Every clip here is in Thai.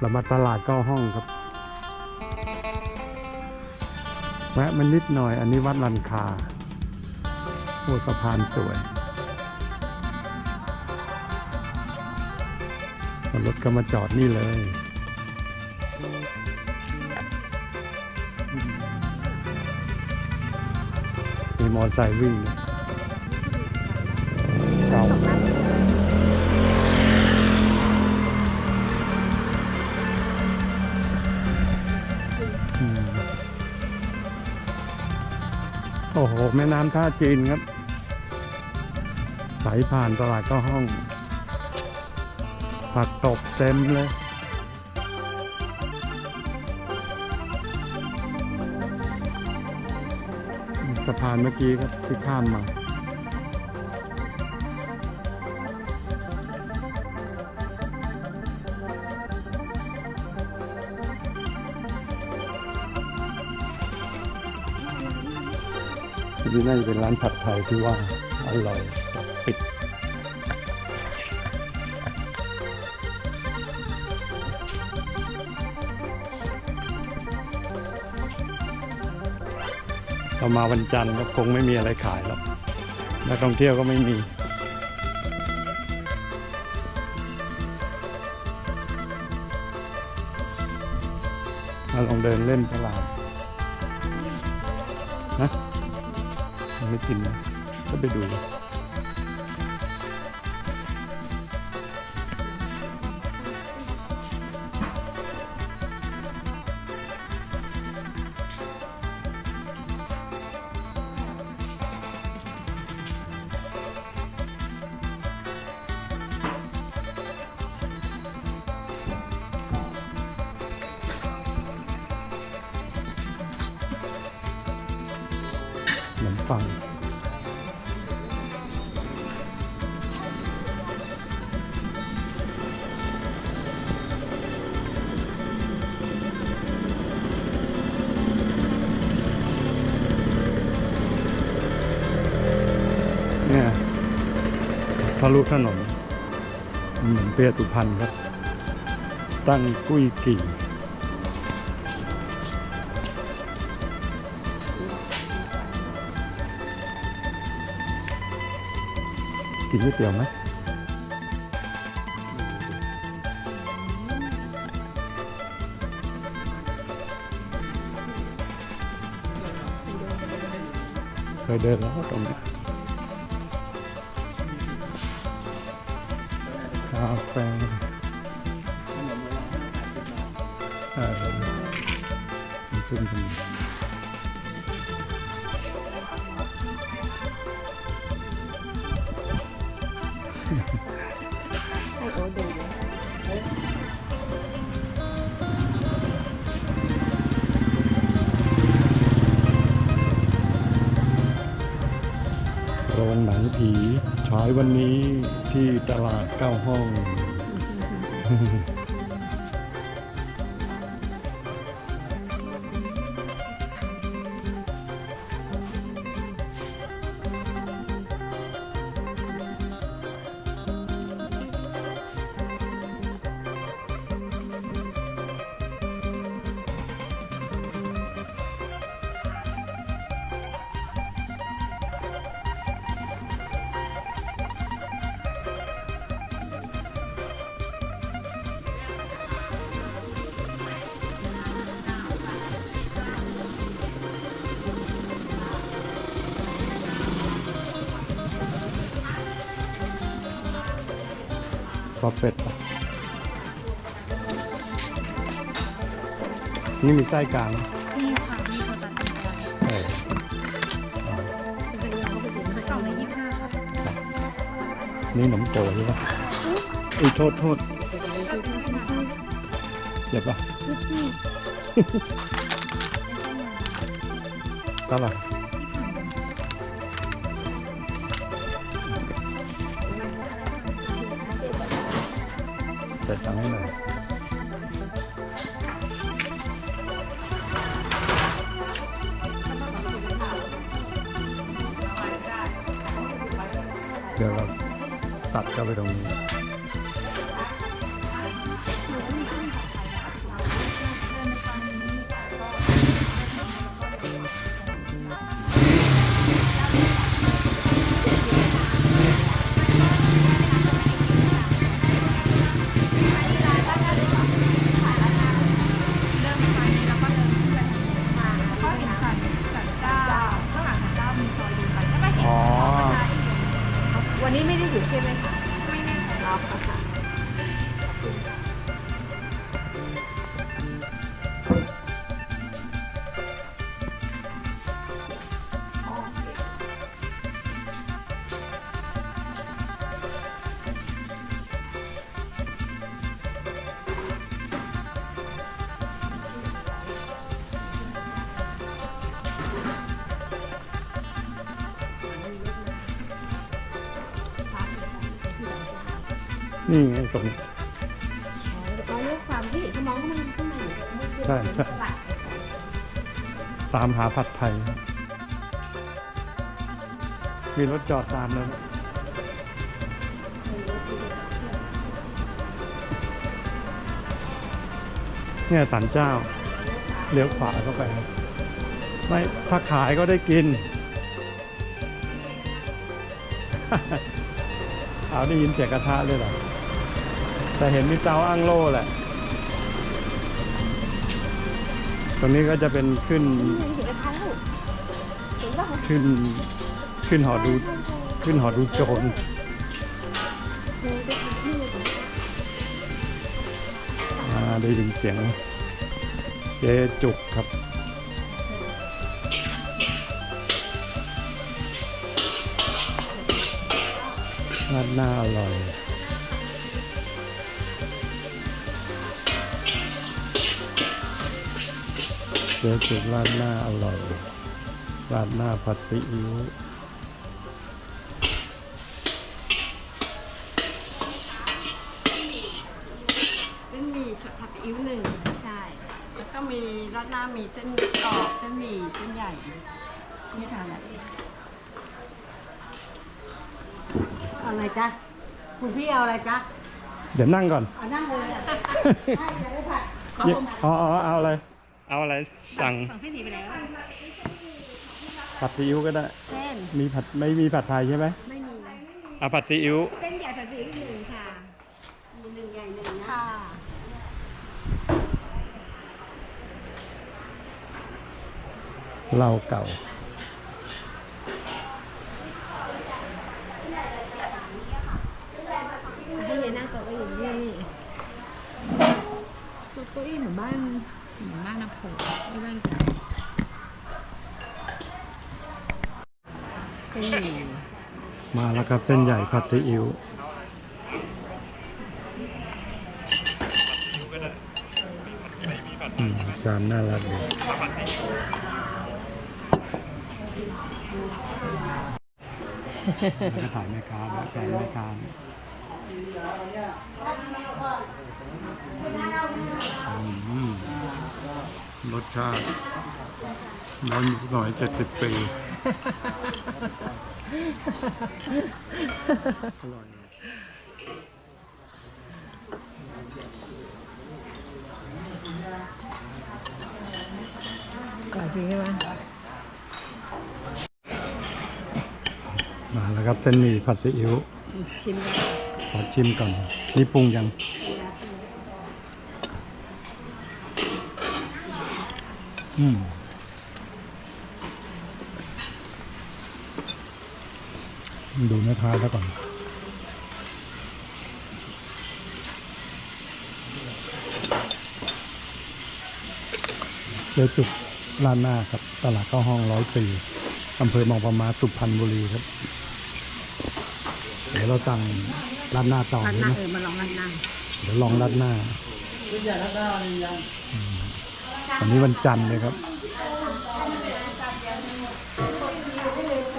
เรามาตลาดก้าห้องครับ แวะมันนิดหน่อย อันนี้วัดลันคาโอ้สะพานสวยรถก็มาจอดนี่เลยมีมอเตอร์ไซค์วิ่งเนี่ย โอ้โห แม่น้ำท่าจีนครับ ไหลผ่านตลาดก็ห้อง ผักตบเต็มเลยสะพานเมื่อกี้ครับที่ข้ามมา ที่นี่นเป็นร้านผัดไทยที่ว่าอร่อยปิดเรามาวันจันทร์ก็คงไม่มีอะไรขายหรอกนักท่องเที่ยวก็ไม่มีมาลองเดินเล่นตลาดนะ ไม่กินนะก็ไปดู ลุถนนอืมเปียสุพรรณครับ ตั้งกุ้ยกี่กินก๋วยเตี๋ยวไหมเคยเดินแล้วตรงนี้าแฟเออมันขึ้นกันโรงหนังผีายวันนี้ที่ตลาดเก้าห้อง ปลาเป็ดปะนี่มีไส้กลางนี่ค่ะนี่เขาตัดเป็นแบบเออเป็นเราก็ไปถึงกล่องละยี่สิบห้าค่ะนี่หนมโตใช่ปะอุ้ยโทษโทษเจ็บปะเท่าไหร่ เปิดฟังให้หน่อยเดี๋ยวเราตัดเข้าไปตรงนี้ ตรงนี้เราเลือกความที่เห็นเขามองเข้ามาข้างในใช่ใช่ตามหาผัดไทย มีรถจอดตามแล้วนะเนี่ยสันเจ้า เลี้ยวขวาเข้าไปครับไม่ถ้าขายก็ได้กิน เอาได้ยินเสียงกระทะเลยเหรอ แต่เห็นมีเตาอั้งโล่แหละ ตรงนี้ก็จะเป็นขึ้น ขึ้น ขึ้นหอดู ขึ้นหอดูโจรอ่าได้ยินเสียงเจ๊จุกครับราดหน้าอร่อย จ๊จุกราดหน้าอร่อย ราดหน้าผัดซีอิ๊วเป็นหมี่ผัดซีอิ๊วหนึ่งใช่ แล้วก็มีราดหน้ามีเส้นกรอบเส้นหมี่เส้นใหญ่นี่ทานอะไรเอาอะไรจ๊ะคุณพี่เอาอะไรจ๊ะเดี๋ยวนั่งก่อนเอานั่งเลยอะ ใช่จะได้ผัดเนี่ยอ๋ออ๋อเอาอะไร เอาอะไรสั่งสั่งเส้นหมี่ไปแล้วผัดซีอิ๊วก็ได้ เส้นมีผัดไม่มีผัดไทยใช่ไหมไม่มีเอาผัดซีอิ๊วเส้นใหญ่ผัดซีอิ๊วหนึ่งค่ะมีหนึ่งใหญ่หนึ่งนะค่ะเหล้าเก่า ให้เฮียนั่งโต๊ะก็อยู่นี่โต๊ะอี้เหมือนบ้าน เหมือนบ้านนโพไม่บ้านเก่าเส้นหมี่มาแล้วครับเส้นใหญ่ผัดซีอิ๊วอืมจานน่ารักดีแล้วก็ถ่ายแม่ค้าด้วยแฟนแม่ค้าเนี่ยอืม รสชาติน้อยหน่อยเจ็ดสิบปีอร่อยก่อนจริงใช่ไหมมาแล้วครับเส้นหมี่ผัดซีอิ๊วชิมกัน ขอชิมก่อน นี่ปรุงยัง อืมดูแม่ค้าแล้วก่อน เจอจุกร้านหน้าครับ ตลาดเข้าห้องร้อยปีอำเภอบางปะมาสุพรรณบุรีครับ เดี๋ยวเราสั่ง ร้านหน้าต่อร้านเลยหน้านะเออมาลองร้านหน้าเดี๋ยวลองร้านหน้าอืมวันนี้วันจันทร์เลยครับ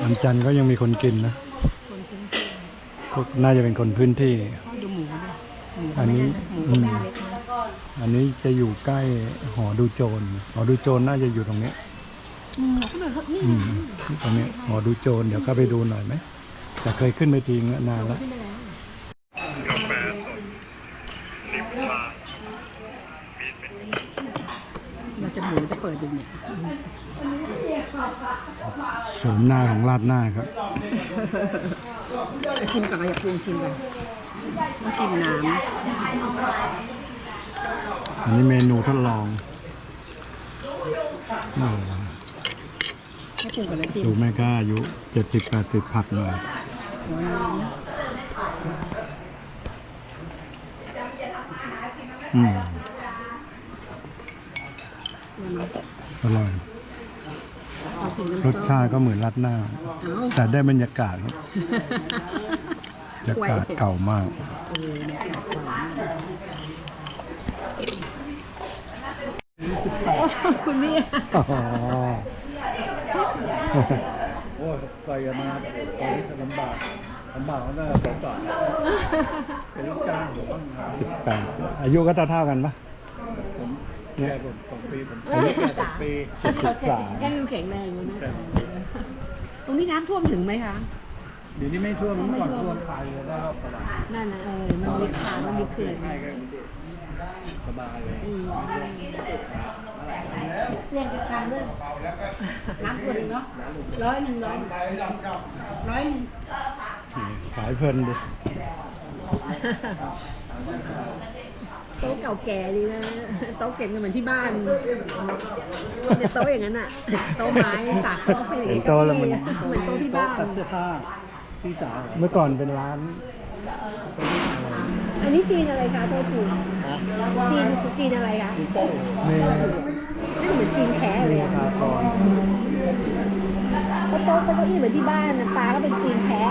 วันจันทร์ก็ยังมีคนกินนะคนพื้นที่พวกน่าจะเป็นคนพื้นที่ เขาดูหมูด้วยหมูอันนี้หมูอืมแม่เล็กนะอันนี้จะอยู่ใกล้หอดูโจร หอดูโจรน่าจะอยู่ตรงนี้ อืมเขาแบบนี่อืมตรงนี้หอดูโจรเดี๋ยวก็ไปดูหน่อยไหมแต่เคยขึ้นไปทีนานแล้วขึ้นไปแล้วเราจะหมูจะเปิดดูเนี่ย โฉ มหน้าของราดหน้าครับเอาชิมก่อนเอาอยากปรุงชิมก่อนต้องชิมน้อันนี้เมนูทดลองโอ้ำให้ปรุงก่อนแล้วชิมดูแม่ก้าอายุเจ็ดสิบแปดสิบผัดหน่อยหัวน้ำอืมเนี่ยมันอร่อยเอาถึง รน้ำสส้มชาติก็เหมือนรัดหน้าเอาแต่ได้บรรยากาศครับบรรยากาศเก่ามากเออเนี่ยคุณพี่อ๋อโอ้ยก่อยจะมาตอนนี้จะลำบากลำบากแล้วก็สงสารเป็นลูกจ้างผมต้องหาสิบแปดอายุก็เท่าๆกันปะ ผมแก่ผมสองปีผมอายุแก่สองปีสิบสามยังดูแข็งแรงอยู่นะตรงนี้น้ำท่วมถึงไหมคะ เดี๋ยวนี้ไม่ท่วมเมื่อก่อนท่วมตายเลยแล้วก็ประหลาดนั่นนะเออ มันมีขามันมีเขื่อนให้ก็สบายเลย อืมเรียนกับทางด้วยน้ำตัวหนึ่งเนาะร้อยหนึ่งร้อยร้อยหนึ่งขายเพลินดิ โต๊ะเก่าแก่ดีนะโต๊ะเก็บเงินเหมือนที่บ้านเนี่ยโต๊ะอย่างนั้นอะโต๊ะไม้ตากโต๊ะเป็นอย่างเห็นนี้โตแล้วมัน เหมือนโต๊ะที่บ้าน ตัดเสื้อผ้าพี่สาวเมื่อก่อนเป็นร้านอันนี้จีนอะไรคะโต๊ะจีนฮะจีนจีนอะไรคะพี่โป้เมน่าจะเหมือนจีนแท้เลยอะคากรเพราะโต๊ะโต๊ะเก้าอี้เหมือนที่บ้านนะปลาก็เป็นจีนแท้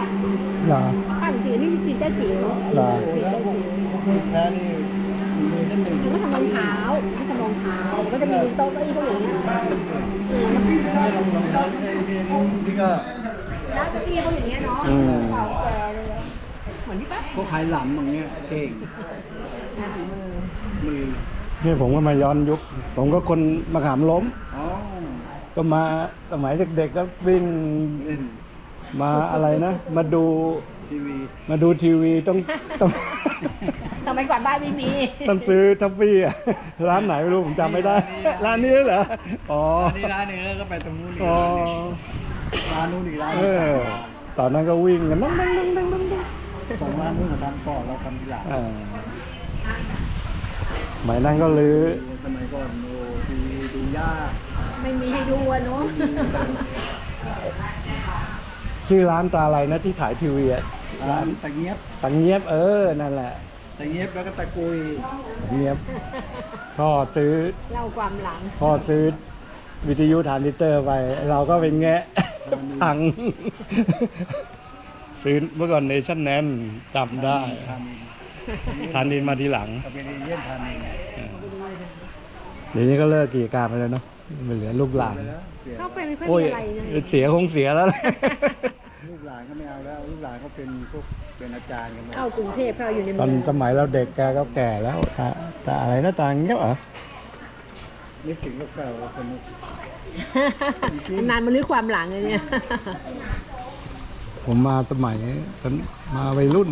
เหรอ ป้าเป็นจีนนี่คือจีนแต้จิ๋วเหรอ จีนแต้จิ๋วแท้นี่ มันก็ทำรองเท้าที่ทำรองเท้าก็จะมีโต๊ะเก้าอี้พวกอย่างเงี้ยเออมันให้ลองลองทานให้นี่ก็ร้านเก้าอี้พวกอย่างเงี้ยเนาะอืม เก่าแก่เลยอะเหมือนที่ป้าเขาขายหลำอย่างเงี้ยเก่งงานฝีมือมือนี่ผมก็มาย้อนยุค ผมก็คนมาขามล้ม อ๋อก็มาสมัยเด็กๆก็วิ่งเล่นมาอะไรนะ มาดู ทีวีมาดูทีวีต้องต้องทำไมก่อนบ้านไม่มี ต้องซื้อทัฟฟี่อะร้านไหนไม่รู้ผมจำไม่ได้ ร้านนี้เหรออ๋ออันนี้ร้านหนึงแล้วก็ไปตรงนู้นอีกอ๋อร้านนู้นอีกร้านหเอนึ่งอตอนนั้นก็วิ่งกันนั่งนั่งนั่งนั่งนั่งนั่งสองร้านนู้นกับทำก่อนเราทำทีหลังอ่าสมัยนั้นก็ลื้อสมัยก่อนดูทีวีดูยากไม่มีให้ดูอะเนาะ ชื่อร้านตาอะไรนะที่ขายทีวีอะร้านตะเงียบตังเงียบเออนั่นแหละตะเงียบแล้วก็ตะกุยตังเงียบพ่อซื้อเล่าความหลังพ่อซื้อวิทยุทรานซิสเตอร์ไป เราก็เป็นแงะ พัง ซื้อเมื่อก่อนเนชั่นแนนจำได้ทานทานดินมาทีหลังกับเป็นเยี่ยนทานเองเดี๋ยวนี้ก็เลิกกิจการไปแล้วเนาะ ไม่เหลือลูกหลานไปแล้วเสียเข้าไปไม่ค่อยโอ้ยมีอะไรนะเสียคงเสียแล้วแหละ ลูกหลานก็ไม่เอาแล้ว ลูกหลานเขาเป็นพวกเป็นอาจารย์กันหมดเข้ากรุงเทพเข้าอยู่ในตอนเมืองสมัยเราเด็กแกก็แก่แล้วตาตาอะไรนะตาเงี้ยบเหรอนึกถึงลูกเก่าคนนึงนานมาลื้อความหลังเลยเนี่ย ผมมาสมัยฉันมาวัยรุ่น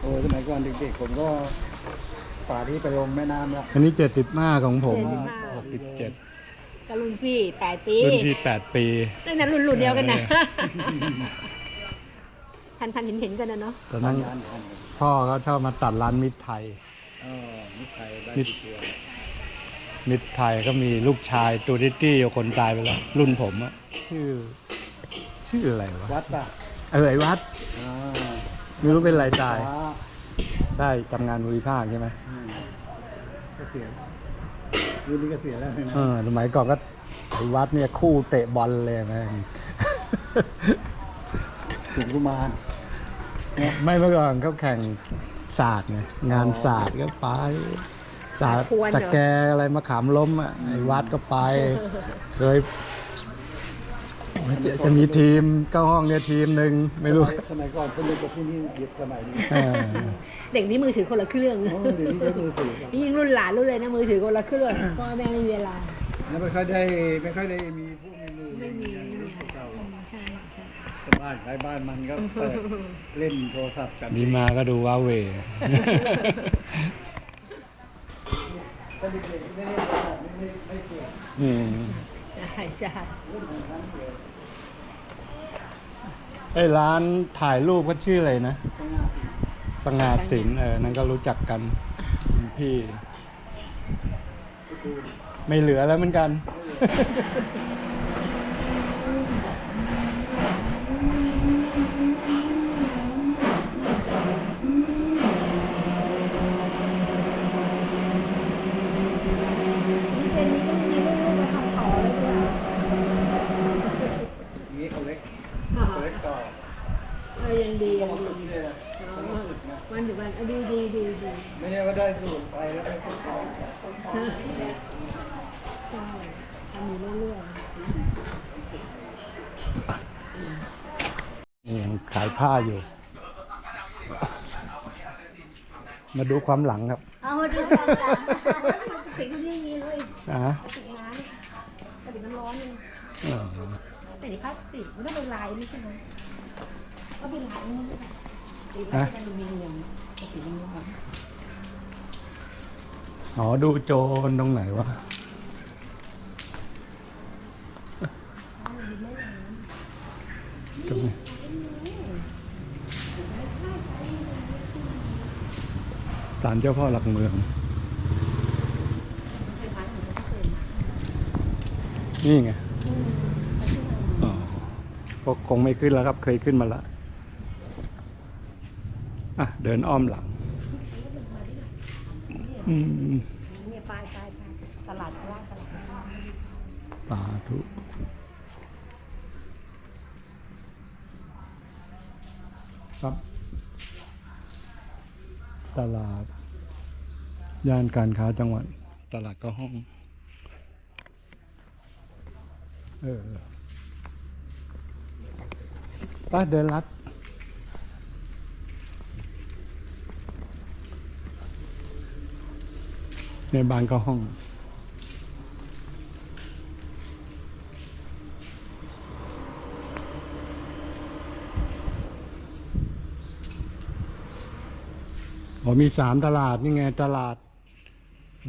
โอ้ยสมัยก่อนเด็กๆผมก็ป่าที่ไปลงแม่น้ำแล้วอันนี้เจ็ดสิบห้าของผม75หกสิบเจ็ด กับรุ่นพี่แปดปีรุ่นที่แปดปีตั้งแต่รุ่นรุ่นเดียวกันนะเออทันทันเห็นเห็นกันนะเนาะตอนนั้นงานทันพ่อเขาชอบมาตัดร้านมิตรไทยเออนิสัยได้นิดีดเดียวมิตรไทยก็มีลูกชายตัวดิตี้อยู่คนตายไปแล้ว รุ่นผมอะชื่อ ชื่ออะไรวะวัดป่ะเออไอวัดอ่าไม่รู้เป็นไรตายฟ้ใช่ทำงานบริภาคใช่ไหมอืมก็เสีย รุ่นนี้ก็เสียแล้วนะเออสมัยก่อนก็ไอวัดเนี่ยคู่เตะบอลเลยแม่ง ถึงกุมารไม่เมื่อก่อนเขาแข่งศาสตร์ไงงานศาสตร์ก็ไปศาสตร์ควรเหรอสแกอะไรมาขามล้มอะไอ้วัดก็ไปเคย จะจะมีทีมเก้าห้องเนี่ยทีมหนึ่งไม่รู้ สมัยก่อนสนุกกว่าที่นี่เยอะสมัยนี้เออเด็กนี่มือถือคนละเครื่องโอ้เดี๋ยวนี้ใช้มือถือครับยิ่งรุ่นหลานรุ่นเลยนะมือถือคนละเครื่องพ่อแม่ไม่มีเวลาแล้วไม่ค่อยได้ไม่ค่อยได้มีพวกเมนูไม่มีอย่างรุ่นเก่าใช่ใช่ๆแต่บ้านใครบ้านมันก็เปิดเล่นโทรศัพท์กันนี่มาก็ดูว้าเหวก็เด็กๆไม่ได้ไม่ไม่ไม่เก่งอืมใช่ใช่ ไอ้ร้านถ่ายรูปก็ชื่ออะไรนะข้างหาสง่าสินเออ นั่นก็รู้จักกัน พี่ ไม่เหลือแล้วเหมือนกันเขาเล็ก อ่า เขาเล็กต่อ เออยังดี ต้ ยั อง ง ฝึ ดี กเนี่ย อ๋อ ต้องฝึกนะ วันถึงวันอะดีดีดีดี ไม่ใช่ว่าได้สูตรไปแล้วไปฝึกต่อ ใช่ทำอยู่เรื่อย นี่ยังขายผ้าอยู่ มา ดูความหลังครับๆเอามาดูกันจ้ะติดที่นี่เลยอ่าติดน้ำติดน้ำร้อนนึงอ๋อแต่นี่พลาสติกมันต้องเป็นลายนี่ใช่ไหมก็เป็นลายนี่ใช่ไหมติดฮะลายเป็นอลูมิเนียมติดน้ำร้อนอ๋อดูโจรตรงไหนวะตรงนี้ ศาลเจ้าพ่อหลักเมือง นี่ไงก็คงไม่ขึ้นแล้วครับ เคยขึ้นมาล้วอะ เดินอ้อมหลังอืมเนี่ยป้ายป้ายตลาดล่างตลาดสาธุครับ ตลาด ย่านการค้าจังหวัด ตลาดก็ห้อง เออป้าเดินลัดในบางก็ห้อง อมีสามตลาดนี่ไงตลาด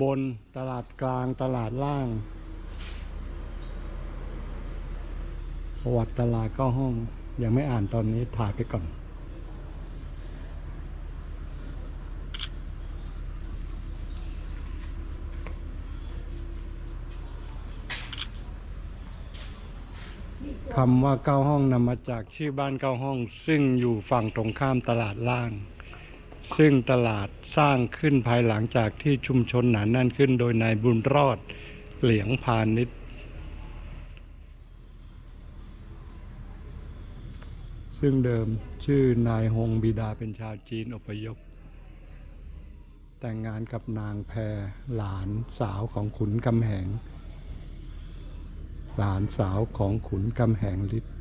บนตลาดกลางตลาดล่าง ประวัติตลาดก็ห้อง ยังไม่อ่านตอนนี้ถ่ายไปก่อน คำว่าเก้าห้องนำมาจากชื่อบ้านเก้าห้อง ซึ่งอยู่ฝั่งตรงข้ามตลาดล่าง ซึ่งตลาดสร้างขึ้นภายหลังจากที่ชุมชนหนาแน่นขึ้นโดยนายบุญรอดเหลียงพาณิชย์ซึ่งเดิมชื่อนายฮงบิดาเป็นชาวจีนอพยพ แต่งงานกับนางแพรหลานสาวของขุนกำแหง หลานสาวของขุนกำแหงฤทธิ์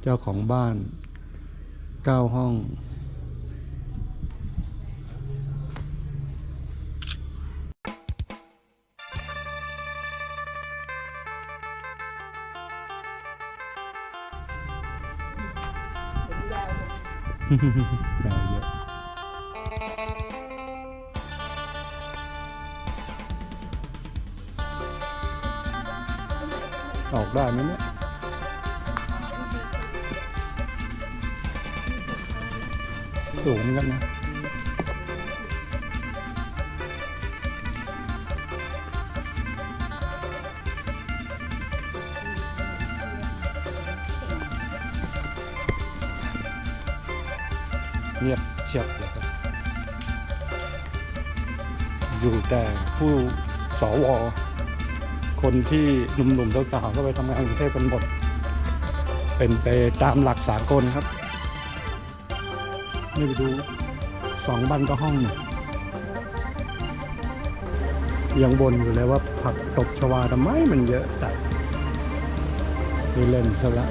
เจ้าของบ้านเก้าห้อง แมวเยอะออ แต่ผู้สวคนที่หนุ่มๆสาวๆก็ไปทำงานกรุงเทพกันหมด เป็นไปตามหลักสากลครับ นี่ไปดูสองบ้านก็ห้องเนี่ยยังบนอยู่เลยว่าผักตบชวาทำไมมันเยอะแต่ดูเล่นซะละ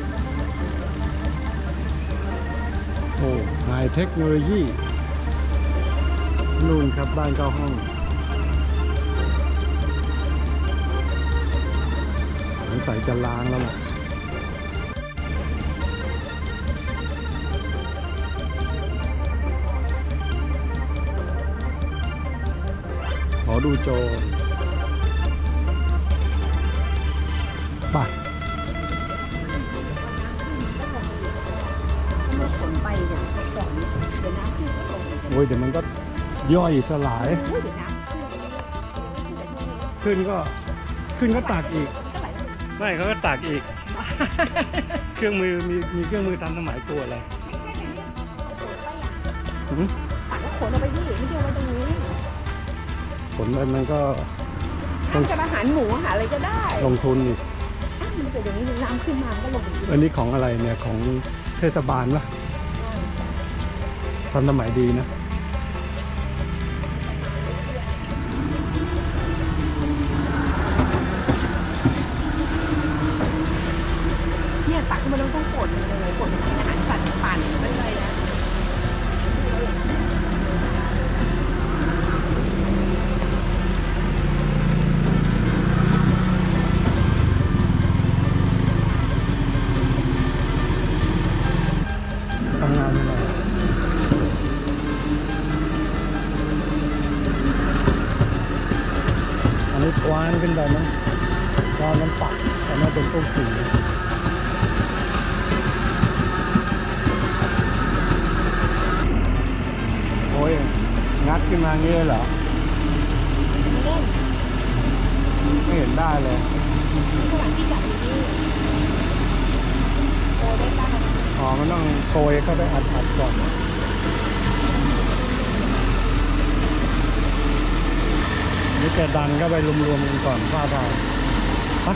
โอ้ไฮเทคโนโลยีนู่นครับบ้านเก้าห้อง สงสัยจะล้างแล้วล่ะขอดูโจไปเมื่อไปเนี่ยก่อนเดี๋ยวน้ำขึ้นก็ลงโอ้ยเดี๋ยวมันก็ย่อยสลาย เดี๋ยวน้ำขึ้นก็ขึ้นก็ตากอีก ไหลลงไม่เขาก็ตากอีก เครื่องมือมีมีเครื่องมือทำสมัยตัวอะไรหืมตักแล้วขนเอาไปที่ไม่ใช่เอาไว้ตรงนี้ผลมันมันก็ทำกับอาหารหมูอาหารอะไรก็ได้ลงทุนอีกอ้าวมันแต่เดี๋ยวนี้น้ำขึ้นมาก็ลงอีกอันนี้ของอะไรเนี่ยของเทศบาลปะตอนสมัยดีนะ เนี่ยตักขึ้นมาแล้วต้องกดเลยกดเป็นอาหารสัตว์ปั่นไปเลยนะ มันต้องโกยเข้าไปอัดอัดก่อนนี่แกดันก็ไปรวมๆกันก่อนว่าทางฮ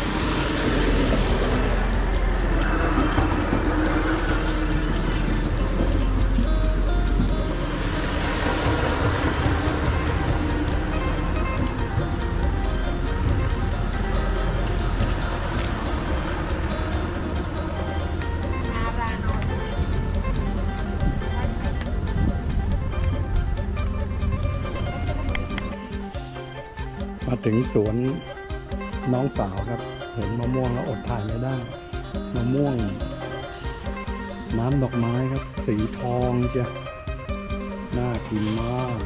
งสวนน้องสาวครับ เห็นมะม่วงแล้วอดถ่ายไม่ได้ มะม่วง น้ำดอกไม้ครับ สีทองเชียน่ากินมาก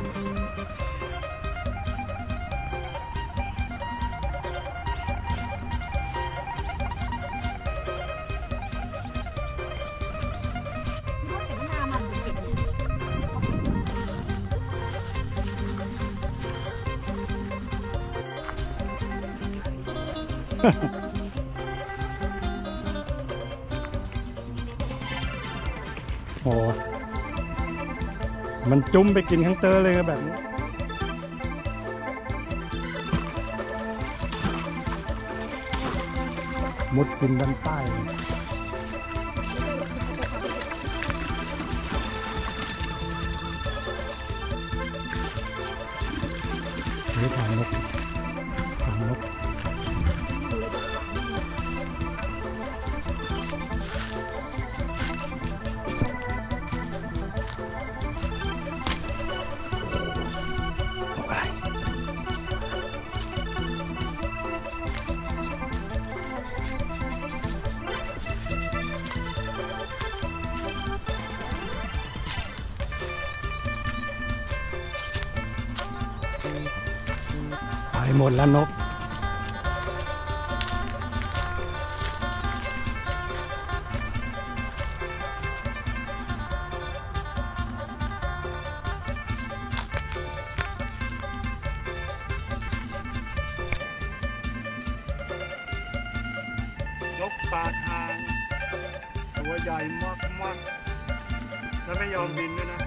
โอ้มันจุ้มไปกินทั้งเตอร์เลยแบบนี้มดกินด้านใต้ยนี่ทานนก ไปหมดแล้วนก นกปาทาง ตัวใหญ่มากๆแล้วไม่ยอมบินด้วยนะ